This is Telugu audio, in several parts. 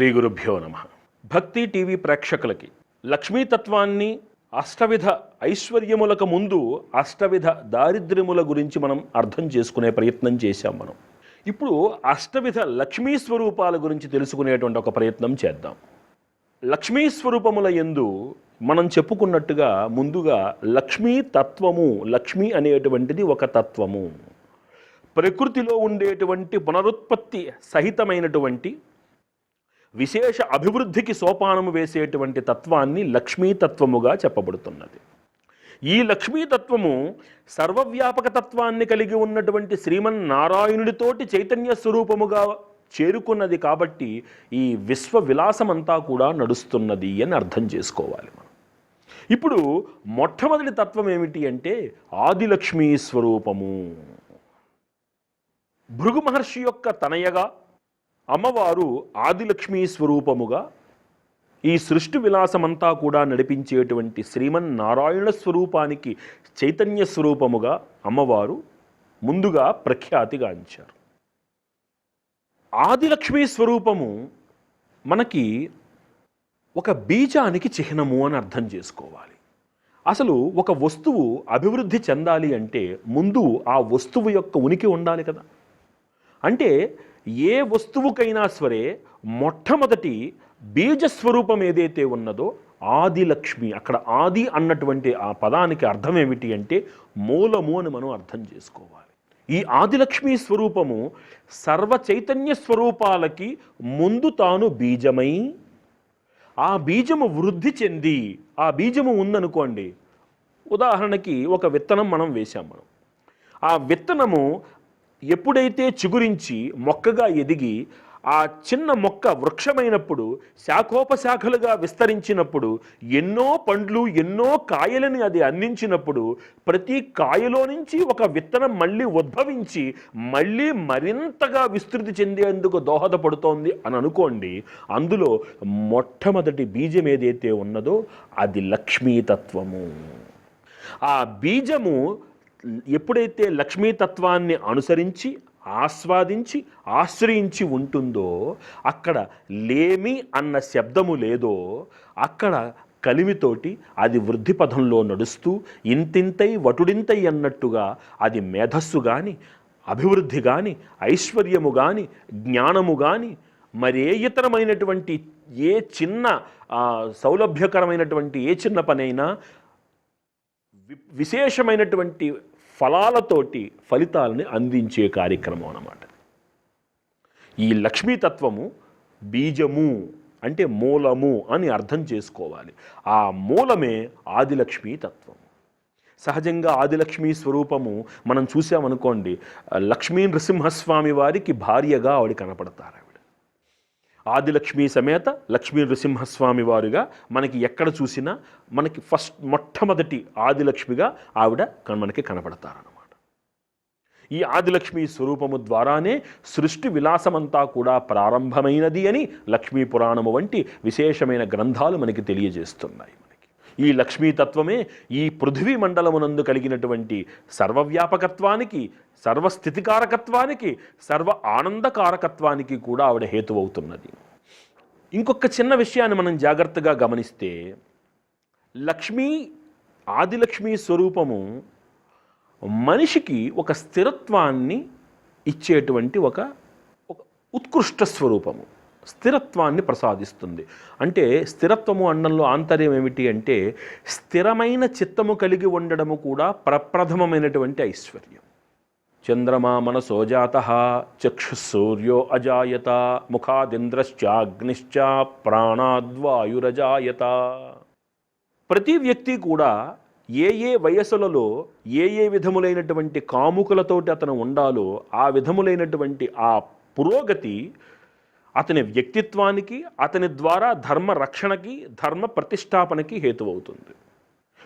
శ్రీ గురుభ్యో నమ. భక్తి టీవీ ప్రేక్షకులకి లక్ష్మీతత్వాన్ని అష్టవిధ ఐశ్వర్యములకు ముందు అష్టవిధ దారిద్ర్యముల గురించి మనం అర్థం చేసుకునే ప్రయత్నం చేశాం మనం. ఇప్పుడు అష్టవిధ లక్ష్మీ స్వరూపాల గురించి తెలుసుకునేటువంటి ఒక ప్రయత్నం చేద్దాం. లక్ష్మీ స్వరూపముల ఎందు మనం చెప్పుకున్నట్టుగా ముందుగా లక్ష్మీ తత్వము లక్ష్మి అనేటువంటిది ఒక తత్వము. ప్రకృతిలో ఉండేటువంటి పునరుత్పత్తి సహితమైనటువంటి విశేష అభివృద్ధికి సోపానము వేసేటువంటి తత్వాన్ని లక్ష్మీతత్వముగా చెప్పబడుతున్నది. ఈ లక్ష్మీతత్వము సర్వవ్యాపక తత్వాన్ని కలిగి ఉన్నటువంటి శ్రీమన్నారాయణుడితోటి చైతన్య స్వరూపముగా చేరుకున్నది కాబట్టి ఈ విశ్వ విలాసమంతా కూడా నడుస్తున్నది అని అర్థం చేసుకోవాలి మనం. ఇప్పుడు మొట్టమొదటి తత్వం ఏమిటి అంటే ఆదిలక్ష్మీ స్వరూపము. భృగు మహర్షి యొక్క తనయగా అమ్మవారు ఆదిలక్ష్మీ స్వరూపముగా ఈ సృష్టి విలాసమంతా కూడా నడిపించేటువంటి శ్రీమన్నారాయణ స్వరూపానికి చైతన్య స్వరూపముగా అమ్మవారు ముందుగా ప్రఖ్యాతిగాంచారు ఆదిలక్ష్మీ స్వరూపము మనకి ఒక బీజానికి చిహ్నము అని అర్థం చేసుకోవాలి. అసలు ఒక వస్తువు అభివృద్ధి చెందాలి అంటే ముందు ఆ వస్తువు యొక్క ఉనికి ఉండాలి కదా. అంటే ఏ వస్తువుకైనా సరే మొట్టమొదటి బీజస్వరూపం ఏదైతే ఉన్నదో ఆదిలక్ష్మి అక్కడ ఆది అన్నటువంటి ఆ పదానికి అర్థం ఏమిటి అంటే మూలము అని మనం అర్థం చేసుకోవాలి. ఈ ఆదిలక్ష్మి స్వరూపము సర్వ చైతన్య స్వరూపాలకి ముందు తాను బీజమై ఆ బీజము వృద్ధి చెంది ఆ బీజము ఉందనుకోండి ఉదాహరణకి ఒక విత్తనం మనం వేశాం మనం. ఆ విత్తనము ఎప్పుడైతే చిగురించి మొక్కగా ఎదిగి ఆ చిన్న మొక్క వృక్షమైనప్పుడు శాఖోపశాఖలుగా విస్తరించినప్పుడు ఎన్నో పండ్లు ఎన్నో కాయలని అది అందించినప్పుడు ప్రతి కాయలో నుంచి ఒక విత్తనం మళ్ళీ ఉద్భవించి మళ్ళీ మరింతగా విస్తృతి చెందేందుకు దోహదపడుతోంది అని అనుకోండి అందులో మొట్టమొదటి బీజం ఏదైతే ఉన్నదో అది లక్ష్మీతత్వము. ఆ బీజము ఎప్పుడైతే లక్ష్మీతత్వాన్ని అనుసరించి ఆస్వాదించి ఆశ్రయించి ఉంటుందో అక్కడ లేమి అన్న శబ్దము లేదో అక్కడ కలిమితోటి అది వృద్ధి పథంలో నడుస్తూ ఇంతింతై వటుడింతై అన్నట్టుగా అది మేధస్సు కానీ అభివృద్ధి కానీ ఐశ్వర్యము కానీ జ్ఞానము కానీ మరే ఇతరమైనటువంటి ఏ చిన్న సౌలభ్యకరమైనటువంటి ఏ చిన్న పనైనా వి- విశేషమైనటువంటి ఫలాలతోటి ఫలితాలని అందించే కార్యక్రమం అన్నమాట. ఈ లక్ష్మీతత్వము బీజము అంటే మూలము అని అర్థం చేసుకోవాలి. ఆ మూలమే ఆదిలక్ష్మీ తత్వం. సహజంగా ఆదిలక్ష్మీ స్వరూపము మనం చూసామనుకోండి లక్ష్మీ నృసింహస్వామి వారికి భార్యగా ఆవిడ కనపడతారు. ఆదిలక్ష్మి సమేత లక్ష్మీ నృసింహస్వామి వారుగా మనకి ఎక్కడ చూసినా మనకి ఫస్ట్ మొట్టమొదటి ఆదిలక్ష్మిగా ఆవిడ మనకి కనపడతారన్నమాట ఈ ఆదిలక్ష్మి స్వరూపము ద్వారానే సృష్టి విలాసమంతా కూడా ప్రారంభమైనది అని లక్ష్మీ పురాణము వంటి విశేషమైన గ్రంథాలు మనకి తెలియజేస్తున్నాయి. ఈ లక్ష్మీతత్వమే ఈ పృథివీ మండలమునందు కలిగినటువంటి సర్వవ్యాపకత్వానికి సర్వస్థితికారకత్వానికి సర్వ ఆనందకారకత్వానికి కూడా ఆవిడ హేతువవుతున్నది. ఇంకొక చిన్న విషయాన్ని మనం జాగ్రత్తగా గమనిస్తే లక్ష్మీ ఆదిలక్ష్మీ స్వరూపము మనిషికి ఒక స్థిరత్వాన్ని ఇచ్చేటువంటి ఒక ఉత్కృష్ట స్వరూపము. స్థిరత్వాన్ని ప్రసాదిస్తుంది. అంటే స్థిరత్వము అన్నంలో ఆంతర్యం ఏమిటి అంటే స్థిరమైన చిత్తము కలిగి ఉండడము కూడా ప్రప్రథమమైనటువంటి ఐశ్వర్యం. చంద్రమా మనసోజాత చక్షుసూర్యో అజాయత ముఖాదింద్రశ్చాగ్నిశ్చ ప్రాణాద్వాయురజాయత. ప్రతి వ్యక్తి కూడా ఏ ఏ వయసులలో ఏ ఏ విధములైనటువంటి కాముకులతోటి అతను ఉండాలో ఆ విధములైనటువంటి ఆ పురోగతి అతని వ్యక్తిత్వానికి అతని ద్వారా ధర్మ రక్షణకి ధర్మ ప్రతిష్టాపనకి హేతువవుతుంది.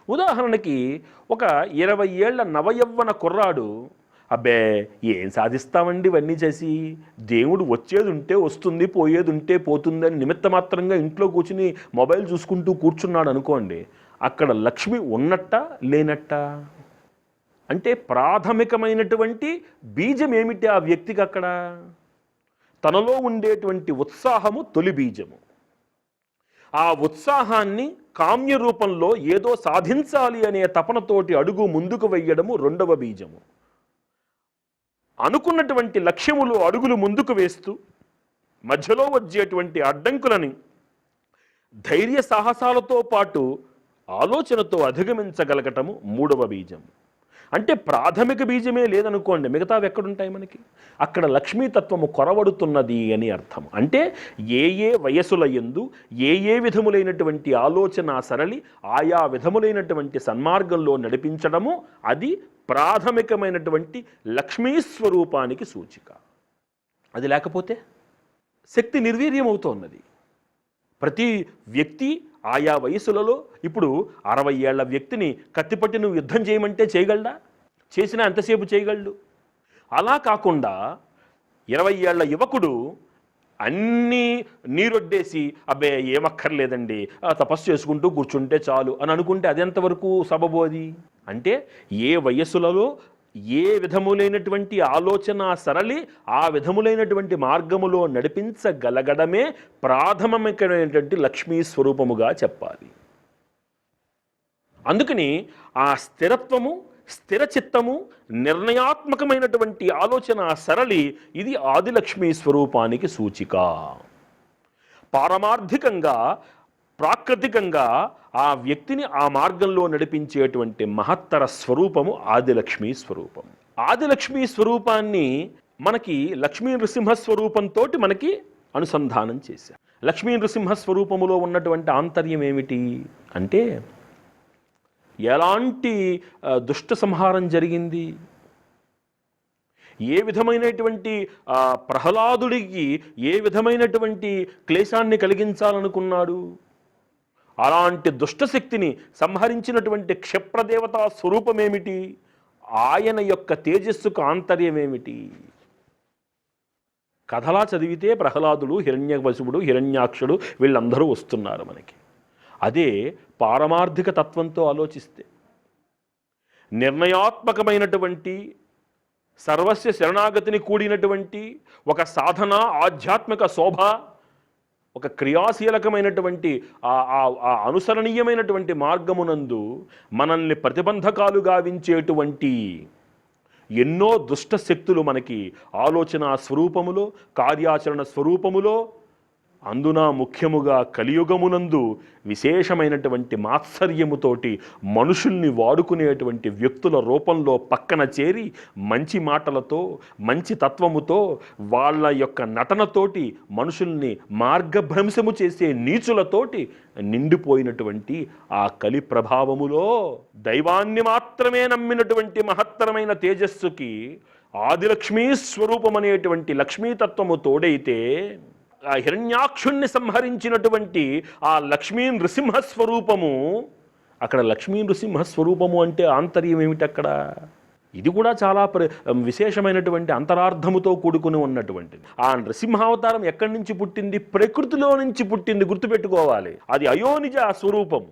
ఉదాహరణకి ఒక ఇరవై ఏళ్ళ నవయవ్వన కుర్రాడు అబ్బే ఏం సాధిస్తామండి ఇవన్నీ చేసి? దేవుడు వచ్చేది ఉంటే వస్తుంది పోయేది ఉంటే పోతుంది అని నిమిత్త మాత్రంగా ఇంట్లో కూర్చుని మొబైల్ చూసుకుంటూ కూర్చున్నాడు అనుకోండి అక్కడ లక్ష్మి ఉన్నట్ట లేనట్ట? అంటే ప్రాథమికమైనటువంటి బీజం ఏమిటి ఆ వ్యక్తికి అక్కడ? తనలో ఉండేటువంటి ఉత్సాహము తొలి బీజము. ఆ ఉత్సాహాన్ని కామ్య రూపంలో ఏదో సాధించాలి అనే తపనతోటి అడుగు ముందుకు వెయ్యడము రెండవ బీజము. అనుకున్నటువంటి లక్ష్యములు అడుగులు ముందుకు వేస్తూ మధ్యలో వచ్చేటువంటి అడ్డంకులని ధైర్య సాహసాలతో పాటు ఆలోచనతో అధిగమించగలగటము మూడవ బీజం అంటే ప్రాథమిక బీజమే లేదనుకోండి మిగతావి ఎక్కడుంటాయి మనకి? అక్కడ లక్ష్మీతత్వము కొరవడుతున్నది అని అర్థం. అంటే ఏ ఏ వయసుల ఎందు ఏ ఏ విధములైనటువంటి ఆలోచన సరళి ఆయా విధములైనటువంటి సన్మార్గంలో నడిపించడము అది ప్రాథమికమైనటువంటి లక్ష్మీ స్వరూపానికి సూచిక. అది లేకపోతే శక్తి నిర్వీర్యమవుతోన్నది. ప్రతి వ్యక్తి ఆయా వయసులలో ఇప్పుడు అరవై ఏళ్ళ వ్యక్తిని కత్తిపట్టి నువ్వు యుద్ధం చేయమంటే చేయగలడా? చేసినా ఎంతసేపు చేయగలడు? అలా కాకుండా ఇరవై ఏళ్ళ యువకుడు అన్నీ నీరొడ్డేసి అబ్బే ఏమక్కర్లేదండి ఆ తపస్సు చేసుకుంటూ కూర్చుంటే చాలు అని అనుకుంటే అది ఎంతవరకు అంటే ఏ వయస్సులలో ఏ విధములైనటువంటి ఆలోచన సరళి ఆ విధములైనటువంటి మార్గములో నడిపించగలగడమే ప్రాథమికమైనటువంటి లక్ష్మీ స్వరూపముగా చెప్పాలి. అందుకని ఆ స్థిరత్వము స్థిర చిత్తము నిర్ణయాత్మకమైనటువంటి ఆలోచన సరళి ఇది ఆదిలక్ష్మీ స్వరూపానికి సూచిక. పారమార్థికంగా ప్రాకృతికంగా ఆ వ్యక్తిని ఆ మార్గంలో నడిపించేటువంటి మహత్తర స్వరూపము ఆదిలక్ష్మీ స్వరూపం. ఆదిలక్ష్మీ స్వరూపాన్ని మనకి లక్ష్మీ నృసింహ స్వరూపంతో మనకి అనుసంధానం చేశారు. లక్ష్మీ నృసింహ స్వరూపములో ఉన్నటువంటి ఆంతర్యం ఏమిటి అంటే ఎలాంటి దుష్ట సంహారం జరిగింది? ఏ విధమైనటువంటి ప్రహ్లాదుడికి ఏ విధమైనటువంటి క్లేశాన్ని కలిగించాలనుకున్నాడు? అలాంటి దుష్టశక్తిని సంహరించినటువంటి క్షిప్రదేవతా స్వరూపమేమిటి? ఆయన యొక్క తేజస్సుకు ఆంతర్యమేమిటి? కథలా చదివితే ప్రహ్లాదుడు హిరణ్యవశుడు హిరణ్యాక్షుడు వీళ్ళందరూ వస్తున్నారు మనకి. అదే పారమార్థిక తత్వంతో ఆలోచిస్తే. నిర్ణయాత్మకమైనటువంటి సర్వస్య శరణాగతిని కూడినటువంటి ఒక సాధన ఆధ్యాత్మిక శోభ ఒక క్రియాశీలకమైనటువంటి ఆ ఆ- ఆ అనుసరణీయమైనటువంటి మార్గమునందు మనల్ని ప్రతిబంధకాలు గావించేటువంటి ఎన్నో దుష్ట శక్తులు మనకి ఆలోచన స్వరూపములో కార్యాచరణ స్వరూపములో అందున ముఖ్యముగా కలియుగమునందు విశేషమైనటువంటి మాత్సర్యముతోటి మనుషుల్ని వాడుకునేటువంటి వ్యక్తుల రూపంలో పక్కన చేరి మంచి మాటలతో మంచి తత్వముతో వాళ్ళ యొక్క నటనతోటి మనుషుల్ని మార్గభ్రంశము చేసే నీచులతోటి నిండిపోయినటువంటి ఆ కలి ప్రభావములో దైవాన్ని మాత్రమే నమ్మినటువంటి మహత్తరమైన తేజస్సుకి ఆదిలక్ష్మీ స్వరూపం అనేటువంటి లక్ష్మీతత్వము తోడైతే హిరణ్యాక్షుణ్ణి సంహరించినటువంటి ఆ లక్ష్మీ నృసింహ స్వరూపము అక్కడ లక్ష్మీ నృసింహ స్వరూపము అంటే ఆంతర్యం ఏమిటి అక్కడ? ఇది కూడా చాలా ప్ర విశేషమైనటువంటి అంతరార్థముతో కూడుకుని ఉన్నటువంటిది. ఆ నృసింహావతారం ఎక్కడి నుంచి పుట్టింది? ప్రకృతిలో నుంచి పుట్టింది గుర్తుపెట్టుకోవాలి. అది అయోనిజ స్వరూపం.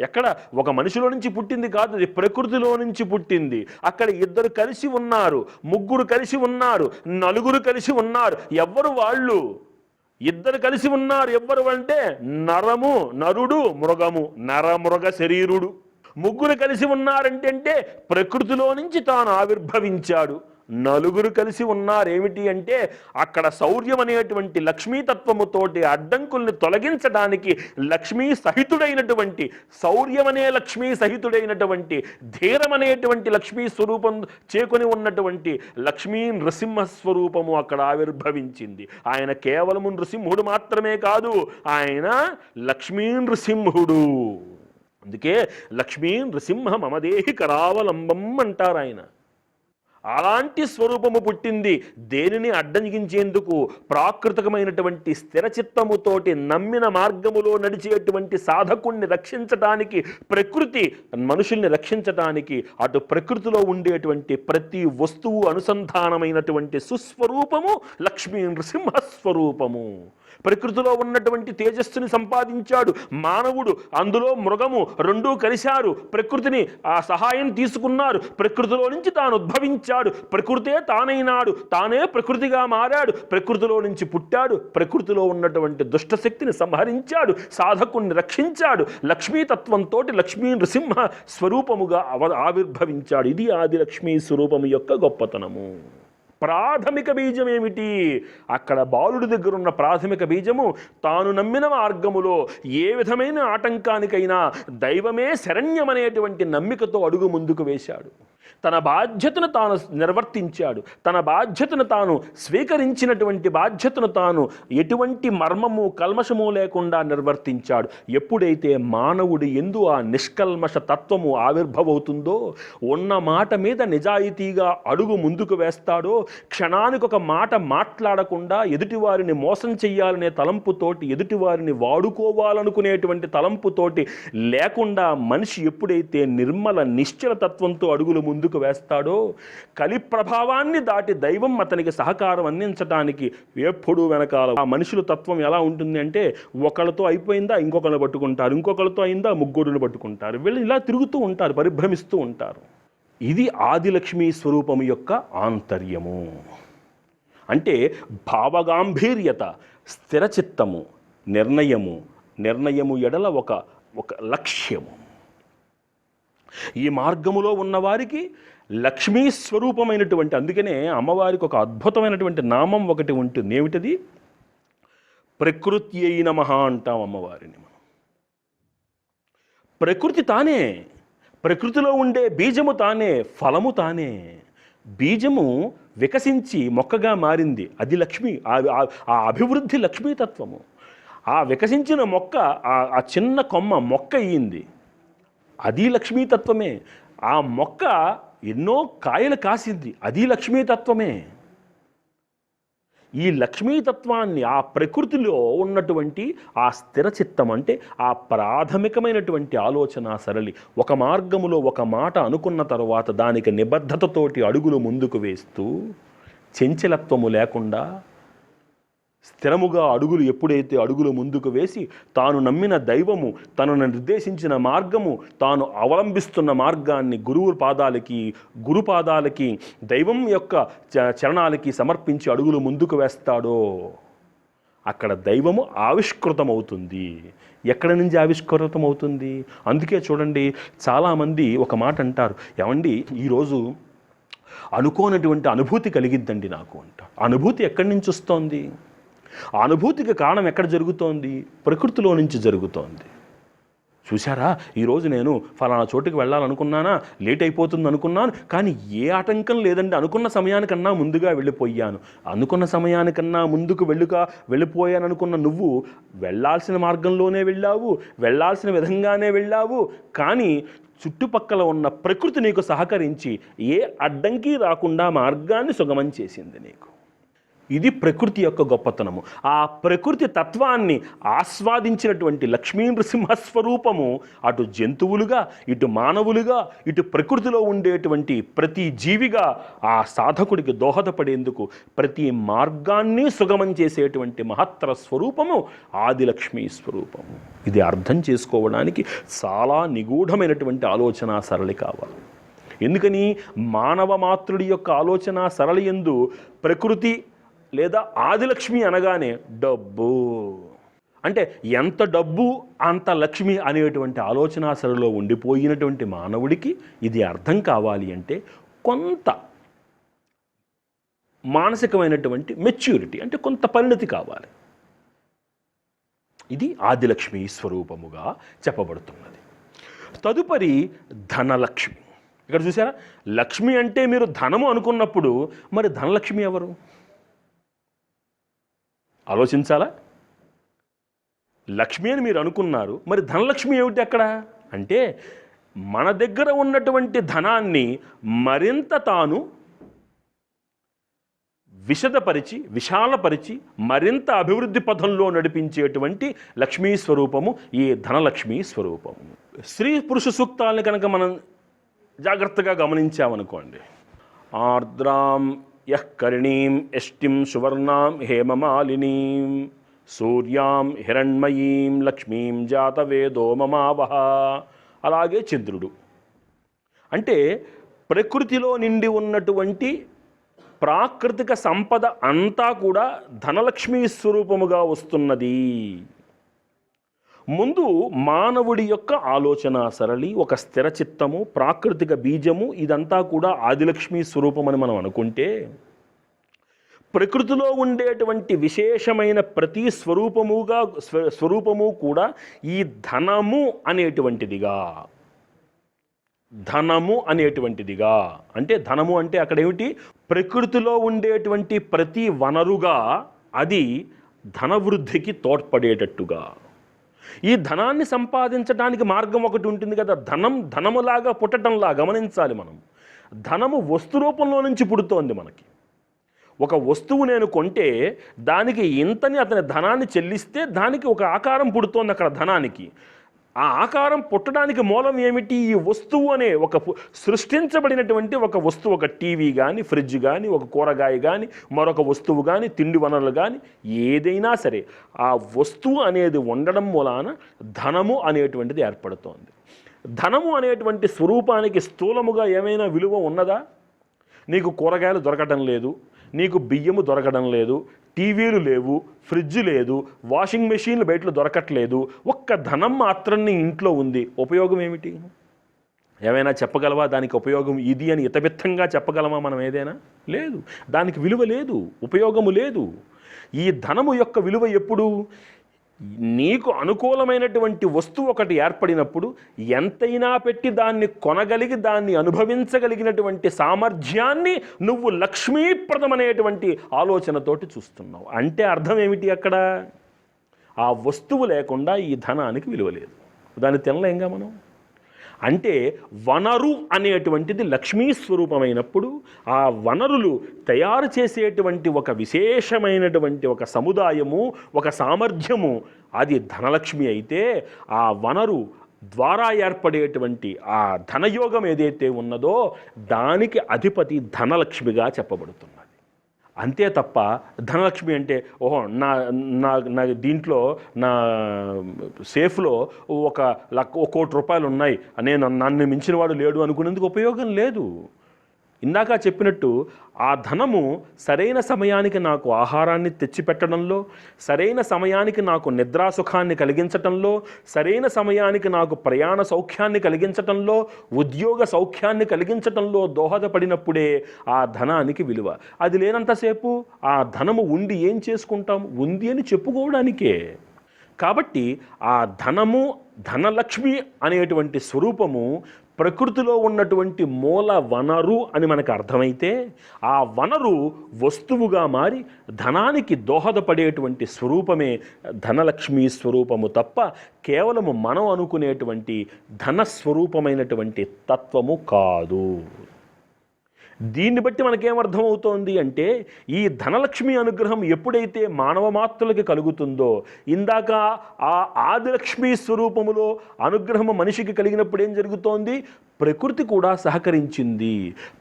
ఎక్కడ? ఒక మనిషిలో నుంచి పుట్టింది కాదు అది ప్రకృతిలో నుంచి పుట్టింది. అక్కడ ఇద్దరు కలిసి ఉన్నారు ముగ్గురు కలిసి ఉన్నారు నలుగురు కలిసి ఉన్నారు ఎవ్వరు వాళ్ళు? ఇద్దరు కలిసి ఉన్నారు ఎవ్వరు అంటే నరము నరుడు మృగము. నరమృగ శరీరుడు. ముగ్గురు కలిసి ఉన్నారంటే ప్రకృతిలో నుంచి తాను ఆవిర్భవించాడు. నలుగురు కలిసి ఉన్నారేమిటి అంటే అక్కడ శౌర్యం అనేటువంటి లక్ష్మీతత్వముతోటి అడ్డంకుల్ని తొలగించడానికి లక్ష్మీ సహితుడైనటువంటి శౌర్యమనే లక్ష్మీ సహితుడైనటువంటి ధీరమనేటువంటి లక్ష్మీ స్వరూపం చేకొని ఉన్నటువంటి లక్ష్మీ నృసింహ స్వరూపము అక్కడ ఆవిర్భవించింది. ఆయన కేవలము నృసింహుడు మాత్రమే కాదు ఆయన లక్ష్మీ నృసింహుడు. అందుకే లక్ష్మీ నృసింహ మమదేహి కరావలంబం అంటారు ఆయన అలాంటి స్వరూపము పుట్టింది. దేనిని అడ్డగించేందుకు ప్రాకృతికమైనటువంటి స్థిరచిత్తముతోటి నమ్మిన మార్గములో నడిచేటువంటి సాధకుణ్ణి రక్షించటానికి ప్రకృతి మనుషుల్ని రక్షించటానికి అటు ప్రకృతిలో ఉండేటువంటి ప్రతి వస్తువు అనుసంధానమైనటువంటి సుస్వరూపము లక్ష్మీ నృసింహ స్వరూపము ప్రకృతిలో ఉన్నటువంటి తేజస్సుని సంపాదించాడు. మానవుడు అందులో మృగము రెండూ కలిశారు. ప్రకృతిని ఆ సహాయం తీసుకున్నారు. ప్రకృతిలో నుంచి తాను ఉద్భవించాడు. ప్రకృతే తానైనాడు. తానే ప్రకృతిగా మారాడు. ప్రకృతిలో నుంచి పుట్టాడు. ప్రకృతిలో ఉన్నటువంటి దుష్టశక్తిని సంహరించాడు. సాధకుణ్ణి రక్షించాడు. లక్ష్మీతత్వంతో లక్ష్మీ నృసింహ స్వరూపముగా అవ ఆవిర్భవించాడు. ఇది ఆది లక్ష్మీ స్వరూపము యొక్క గొప్పతనము. ప్రాథమిక బీజం ఏమిటి? అక్కడ బాలుడి దగ్గర ఉన్న ప్రాథమిక బీజము తాను నమ్మిన మార్గములో ఏ విధమైన ఆటంకానికైనా దైవమే శరణ్యమనేటువంటి నమ్మికతో అడుగు ముందుకు వేశాడు. తన బాధ్యతను తాను నిర్వర్తించాడు. తన బాధ్యతను తాను స్వీకరించినటువంటి బాధ్యతను తాను ఎటువంటి మర్మము కల్మషము లేకుండా నిర్వర్తించాడు. ఎప్పుడైతే మానవుడి ఎందు ఆ నిష్కల్మష తత్వము ఆవిర్భవవుతుందో ఉన్న మాట మీద నిజాయితీగా అడుగు ముందుకు వేస్తాడో క్షణానికి ఒక మాట మాట్లాడకుండా ఎదుటివారిని మోసం చెయ్యాలనే తలంపుతోటి ఎదుటివారిని వాడుకోవాలనుకునేటువంటి తలంపుతోటి లేకుండా మనిషి ఎప్పుడైతే నిర్మల నిశ్చల తత్వంతో అడుగులు ముందు ముందుకు వేస్తాడో? కలి ప్రభావాన్ని దాటి దైవం అతనికి సహకారం అందించడానికి ఎప్పుడు వెనకాల ఆ మనుషుల తత్వం ఎలా ఉంటుంది అంటే ఒకళ్ళతో అయిపోయిందా ఇంకొకరిని పట్టుకుంటారు. ఇంకొకళ్ళతో అయిందా ముగ్గురుని పట్టుకుంటారు. వీళ్ళు ఇలా తిరుగుతూ ఉంటారు పరిభ్రమిస్తూ ఉంటారు. ఇది ఆదిలక్ష్మి స్వరూపము యొక్క ఆంతర్యము. అంటే భావగాంభీర్యత స్థిరచిత్తము నిర్ణయము. నిర్ణయము ఎడల ఒక ఒక లక్ష్యము. ఈ మార్గములో ఉన్నవారికి లక్ష్మీ స్వరూపమైనటువంటి అందుకనే అమ్మవారికి ఒక అద్భుతమైనటువంటి నామం ఒకటి ఉంటుంది. ఏమిటది? ప్రకృతి అయిన మహా అంటాం అమ్మవారిని మనం. ప్రకృతి తానే ప్రకృతిలో ఉండే బీజము తానే ఫలము తానే. బీజము వికసించి మొక్కగా మారింది. అది లక్ష్మి ఆ- ఆ- అభివృద్ధి లక్ష్మీతత్వము. ఆ వికసించిన మొక్క ఆ- ఆ చిన్న కొమ్మ మొక్క అయ్యింది అది లక్ష్మీతత్వమే ఆ మొక్క ఎన్నో కాయలు కాసింది అది లక్ష్మీతత్వమే ఈ లక్ష్మీతత్వాన్ని ఆ ప్రకృతిలో ఉన్నటువంటి ఆ స్థిరచిత్తం అంటే ఆ ప్రాథమికమైనటువంటి ఆలోచన సరళి. ఒక మార్గములో ఒక మాట అనుకున్న తరువాత దానికి నిబద్ధతతోటి అడుగులు ముందుకు వేస్తూ చెంచలత్వము లేకుండా స్థిరముగా అడుగులు ఎప్పుడైతే అడుగులు ముందుకు వేసి తాను నమ్మిన దైవము తనను నిర్దేశించిన మార్గము తాను అవలంబిస్తున్న మార్గాన్ని గురువు పాదాలకి గురు పాదాలకి దైవం యొక్క చ- చరణాలకి సమర్పించి అడుగులు ముందుకు వేస్తాడో. అక్కడ దైవము ఆవిష్కృతమవుతుంది. ఎక్కడ నుంచి ఆవిష్కృతమవుతుంది? అందుకే చూడండి చాలామంది ఒక మాట అంటారు. ఏమండి ఈరోజు అనుకోనటువంటి అనుభూతి కలిగిద్దండి నాకు అంట. అనుభూతి ఎక్కడి నుంచి వస్తోంది? ఆ అనుభూతికి కారణం ఎక్కడ జరుగుతోంది? ప్రకృతిలో నుంచి జరుగుతోంది. చూశారా? ఈరోజు నేను ఫలానా చోటుకి వెళ్ళాలనుకున్నానా? లేట్ అయిపోతుంది అనుకున్నాను కానీ ఏ ఆటంకం లేదండి. అనుకున్న సమయానికన్నా ముందుగా వెళ్ళిపోయాను. అనుకున్న సమయానికన్నా ముందుకు వెళ్ళుగా వెళ్ళిపోయాను అనుకున్న నువ్వు వెళ్ళాల్సిన మార్గంలోనే వెళ్ళావు. వెళ్ళాల్సిన విధంగానే వెళ్ళావు. కానీ చుట్టుపక్కల ఉన్న ప్రకృతి నీకు సహకరించి ఏ అడ్డంకి రాకుండా మార్గాన్ని సుగమం చేసింది నీకు. ఇది ప్రకృతి యొక్క గొప్పతనము. ఆ ప్రకృతి తత్వాన్ని ఆస్వాదించినటువంటి లక్ష్మీ నృసింహస్వరూపము అటు జంతువులుగా ఇటు మానవులుగా ఇటు ప్రకృతిలో ఉండేటువంటి ప్రతి జీవిగా ఆ సాధకుడికి దోహదపడేందుకు ప్రతి మార్గాన్ని సుగమం చేసేటువంటి మహత్తర స్వరూపము ఆదిలక్ష్మీ స్వరూపము. ఇది అర్థం చేసుకోవడానికి చాలా నిగూఢమైనటువంటి ఆలోచన సరళి కావాలి. ఎందుకని మానవ మాతృడి యొక్క ఆలోచన సరళి ఎందు ప్రకృతి లేదా ఆదిలక్ష్మి అనగానే డబ్బు. అంటే ఎంత డబ్బు అంత లక్ష్మి అనేటువంటి ఆలోచన సరళిలో ఉండిపోయినటువంటి మానవుడికి ఇది అర్థం కావాలి అంటే కొంత మానసికమైనటువంటి మెచ్యూరిటీ అంటే కొంత పరిణతి కావాలి. ఇది ఆదిలక్ష్మి స్వరూపముగా చెప్పబడుతున్నది. తదుపరి ధనలక్ష్మి. ఇక్కడ చూసారా? లక్ష్మి అంటే మీరు ధనము అనుకున్నప్పుడు మరి ధనలక్ష్మి ఎవరు? ఆలోచించాలా? లక్ష్మి అని మీరు అనుకున్నారు మరి ధనలక్ష్మి ఏమిటి అక్కడ? అంటే మన దగ్గర ఉన్నటువంటి ధనాన్ని మరింత తాను విశదపరిచి విశాలపరిచి మరింత అభివృద్ధి పథంలో నడిపించేటువంటి లక్ష్మీ స్వరూపము ఈ ధనలక్ష్మీ స్వరూపము. స్త్రీ పురుష సూక్తాలను కనుక మనం జాగ్రత్తగా గమనించామనుకోండి ఆర్ద్రాం యః ఎష్టిం సువర్ణాం హేమమాలినీం సూర్యాం హిరణ్మయీం లక్ష్మీం జాతవేదో మమావహ అలాగే చంద్రుడు. అంటే ప్రకృతిలో నిండి ఉన్నటువంటి ప్రాకృతిక సంపద అంతా కూడా ధనలక్ష్మీ స్వరూపముగా వస్తున్నది. ముందు మానవుడి యొక్క ఆలోచన సరళి ఒక స్థిర చిత్తము ప్రాకృతిక బీజము ఇదంతా కూడా ఆదిలక్ష్మి స్వరూపం అని మనం అనుకుంటే ప్రకృతిలో ఉండేటువంటి విశేషమైన ప్రతి స్వరూపముగా స్వ- స్వరూపము కూడా ఈ ధనము అనేటువంటిదిగా. ధనము అనేటువంటిదిగా. అంటే ధనము అంటే అక్కడ ఏమిటి ప్రకృతిలో ఉండేటువంటి ప్రతి వనరుగా అది ధనవృద్ధికి తోడ్పడేటట్టుగా. ఈ ధనాన్ని సంపాదించడానికి మార్గం ఒకటి ఉంటుంది కదా. ధనం ధనములాగా పుట్టడంలా గమనించాలి మనం. ధనము వస్తు రూపంలో నుంచి పుడుతోంది మనకి. ఒక వస్తువు నేను కొంటే దానికి ఇంతని అతని ధనాన్ని చెల్లిస్తే దానికి ఒక ఆకారం పుడుతోంది అక్కడ ధనానికి. ఆ ఆకారం పుట్టడానికి మూలం ఏమిటి? ఈ వస్తువు అనే ఒక సృష్టించబడినటువంటి ఒక వస్తువు ఒక టీవీ కానీ ఫ్రిడ్జ్ కానీ ఒక కూరగాయ కానీ మరొక వస్తువు కానీ తిండి వనరులు కానీ ఏదైనా సరే ఆ వస్తువు అనేది ఉండడం మూలాన ధనము అనేటువంటిది ఏర్పడుతోంది. ధనము అనేటువంటి స్వరూపానికి స్థూలముగా ఏమైనా విలువ ఉన్నదా? నీకు కూరగాయలు దొరకడం లేదు నీకు బియ్యము దొరకడం లేదు టీవీలు లేవు ఫ్రిడ్జ్ లేదు వాషింగ్ మెషిన్లు బయటలో దొరకట్లేదు ఒక్క ధనం మాత్రం నీ ఇంట్లో ఉంది. ఉపయోగం ఏమిటి? ఏమైనా చెప్పగలవా? దానికి ఉపయోగం ఇది అని ఇతబిత్తంగా చెప్పగలమా మనం ఏదైనా? లేదు. దానికి విలువ లేదు ఉపయోగము లేదు. ఈ ధనము యొక్క విలువ ఎప్పుడు? నీకు అనుకూలమైనటువంటి వస్తువు ఒకటి ఏర్పడినప్పుడు ఎంతైనా పెట్టి దాన్ని కొనగలిగి దాన్ని అనుభవించగలిగినటువంటి సామర్థ్యాన్ని నువ్వు లక్ష్మీప్రదమనేటువంటి ఆలోచనతోటి చూస్తున్నావు. అంటే అర్థం ఏమిటి అక్కడ? ఆ వస్తువు లేకుండా ఈ ధనానికి విలువ లేదు. దాన్ని తినలేంగా మనం? అంటే వనరు అనేటువంటిది లక్ష్మీ స్వరూపమైనప్పుడు ఆ వనరులు తయారు చేసేటువంటి ఒక విశేషమైనటువంటి ఒక సముదాయము ఒక సామర్థ్యము. అది ధనలక్ష్మి అయితే ఆ వనరు ద్వారా ఏర్పడేటువంటి ఆ ధనయోగం ఏదైతే ఉన్నదో దానికి అధిపతి ధనలక్ష్మిగా చెప్పబడుతుంది. అంతే తప్ప ధనలక్ష్మి అంటే ఓహో నా నా నా దీంట్లో నా సేఫ్లో ఒక లక్ ఒక కోటి రూపాయలు ఉన్నాయి నేను నన్ను మించిన వాడు లేడు అనుకునేందుకు ఉపయోగం లేదు. ఇందాక చెప్పినట్టు ఆ ధనము సరైన సమయానికి నాకు ఆహారాన్ని తెచ్చిపెట్టడంలో సరైన సమయానికి నాకు నిద్రాసుఖాన్ని కలిగించటంలో సరైన సమయానికి నాకు ప్రయాణ సౌఖ్యాన్ని కలిగించటంలో ఉద్యోగ సౌఖ్యాన్ని కలిగించటంలో దోహదపడినప్పుడే ఆ ధనానికి విలువ. అది లేనంతసేపు ఆ ధనము ఉండి ఏం చేసుకుంటాం? ఉంది అని చెప్పుకోవడానికే. కాబట్టి ఆ ధనము ధనలక్ష్మి అనేటువంటి స్వరూపము ప్రకృతిలో ఉన్నటువంటి మూల వనరు అని మనకు అర్థమైతే ఆ వనరు వస్తువుగా మారి ధనానికి దోహదపడేటువంటి స్వరూపమే ధనలక్ష్మి స్వరూపము తప్ప కేవలము మనం అనుకునేటువంటి ధన స్వరూపమైనటువంటి తత్వము కాదు. దీన్ని బట్టి మనకేమర్థమవుతోంది అంటే ఈ ధనలక్ష్మి అనుగ్రహం ఎప్పుడైతే మానవ మాత్రులకి కలుగుతుందో ఇందాక ఆ ఆదిలక్ష్మి స్వరూపములో అనుగ్రహము మనిషికి కలిగినప్పుడు ఏం జరుగుతోంది? ప్రకృతి కూడా సహకరించింది.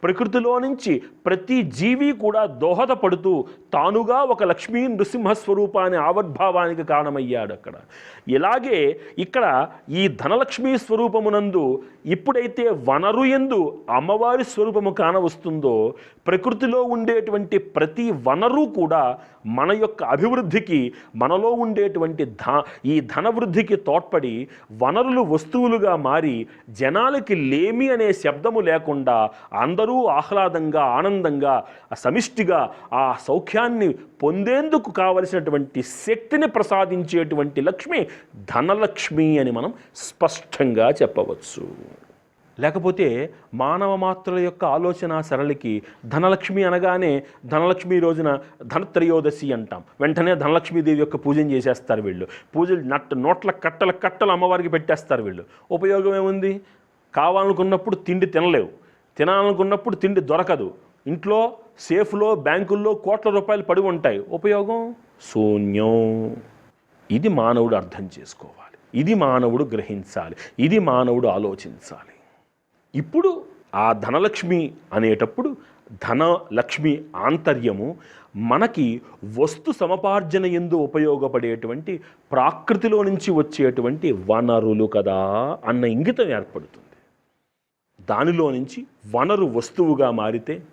ప్రకృతిలో నుంచి ప్రతి జీవి కూడా దోహదపడుతూ తానుగా ఒక లక్ష్మీ నృసింహ స్వరూపాన్ని ఆవిర్భావానికి కారణమయ్యాడు అక్కడ. ఇలాగే ఇక్కడ ఈ ధనలక్ష్మీ స్వరూపమునందు ఇప్పుడైతే వనరు ఎందు అమ్మవారి స్వరూపము కానవస్తుందో ప్రకృతిలో ఉండేటువంటి ప్రతి వనరు కూడా మన యొక్క అభివృద్ధికి మనలో ఉండేటువంటి ధ ఈ ధనవృద్ధికి తోడ్పడి వనరులు వస్తువులుగా మారి జనాలకి ఏమి అనే శబ్దము లేకుండా అందరూ ఆహ్లాదంగా ఆనందంగా సమిష్టిగా ఆ సౌఖ్యాన్ని పొందేందుకు కావలసినటువంటి శక్తిని ప్రసాదించేటువంటి లక్ష్మి ధనలక్ష్మి అని మనం స్పష్టంగా చెప్పవచ్చు. లేకపోతే మానవ మాత్రుల యొక్క ఆలోచన సరళికి ధనలక్ష్మి అనగానే ధనలక్ష్మి రోజున ధనత్రయోదశి అంటాం. వెంటనే ధనలక్ష్మీదేవి యొక్క పూజను చేసేస్తారు వీళ్ళు. పూజలు నట్ నోట్ల కట్టల కట్టలు అమ్మవారికి పెట్టేస్తారు వీళ్ళు. ఉపయోగం ఏముంది? కావాలనుకున్నప్పుడు తిండి తినలేవు. తినాలనుకున్నప్పుడు తిండి దొరకదు. ఇంట్లో సేఫ్లో బ్యాంకుల్లో కోట్ల రూపాయలు పడి ఉంటాయి. ఉపయోగం? శూన్యం. ఇది మానవుడు అర్థం చేసుకోవాలి. ఇది మానవుడు గ్రహించాలి. ఇది మానవుడు ఆలోచించాలి. ఇప్పుడు ఆ ధనలక్ష్మి అనేటప్పుడు ధన లక్ష్మి ఆంతర్యము మనకి వస్తు సమపార్జన ఎందు ఉపయోగపడేటువంటి ప్రాకృతిలో నుంచి వచ్చేటువంటి వనరులు కదా అన్న ఇంగితం ఏర్పడుతుంది. దానిలో నుంచి వనరు వస్తువుగా మారితే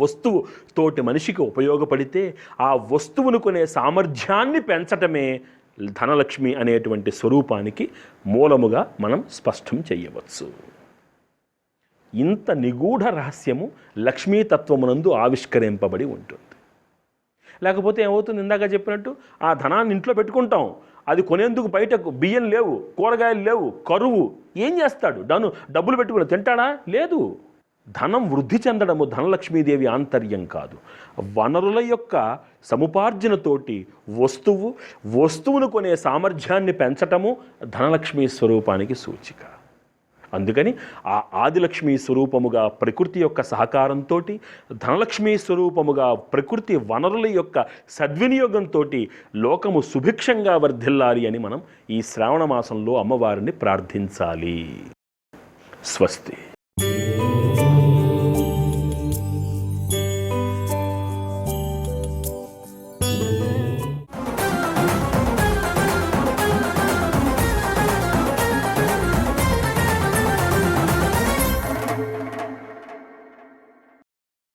వస్తువు తోటి మనిషికి ఉపయోగపడితే ఆ వస్తువును కొనే సామర్థ్యాన్ని పెంచటమే ధనలక్ష్మి అనేటువంటి స్వరూపానికి మూలముగా మనం స్పష్టం చేయవచ్చు. ఇంత నిగూఢ రహస్యము లక్ష్మీతత్వమునందు ఆవిష్కరింపబడి ఉంటుంది. లేకపోతే ఏమవుతుంది? ఇందాక చెప్పినట్టు ఆ ధనాన్ని ఇంట్లో పెట్టుకుంటాం. అది కొనేందుకు బయట బియ్యం లేవు కూరగాయలు లేవు కరువు. ఏం చేస్తాడు? డను డబ్బులు పెట్టుకుని తింటాడా? లేదు. ధనం వృద్ధి చెందడము ధనలక్ష్మీదేవి ఆంతర్యం కాదు. వనరుల యొక్క సముపార్జనతోటి వస్తువు వస్తువును కొనే సామర్థ్యాన్ని పెంచటము ధనలక్ష్మీ స్వరూపానికి సూచిక. అందుకని ఆ ఆదిలక్ష్మి స్వరూపముగా ప్రకృతి యొక్క సహకారంతో ధనలక్ష్మి స్వరూపముగా ప్రకృతి వనరుల యొక్క సద్వినియోగంతో లోకము సుభిక్షంగా వర్ధిల్లాలి అని మనం ఈ శ్రావణ మాసంలో అమ్మవారిని ప్రార్థించాలి. స్వస్తి.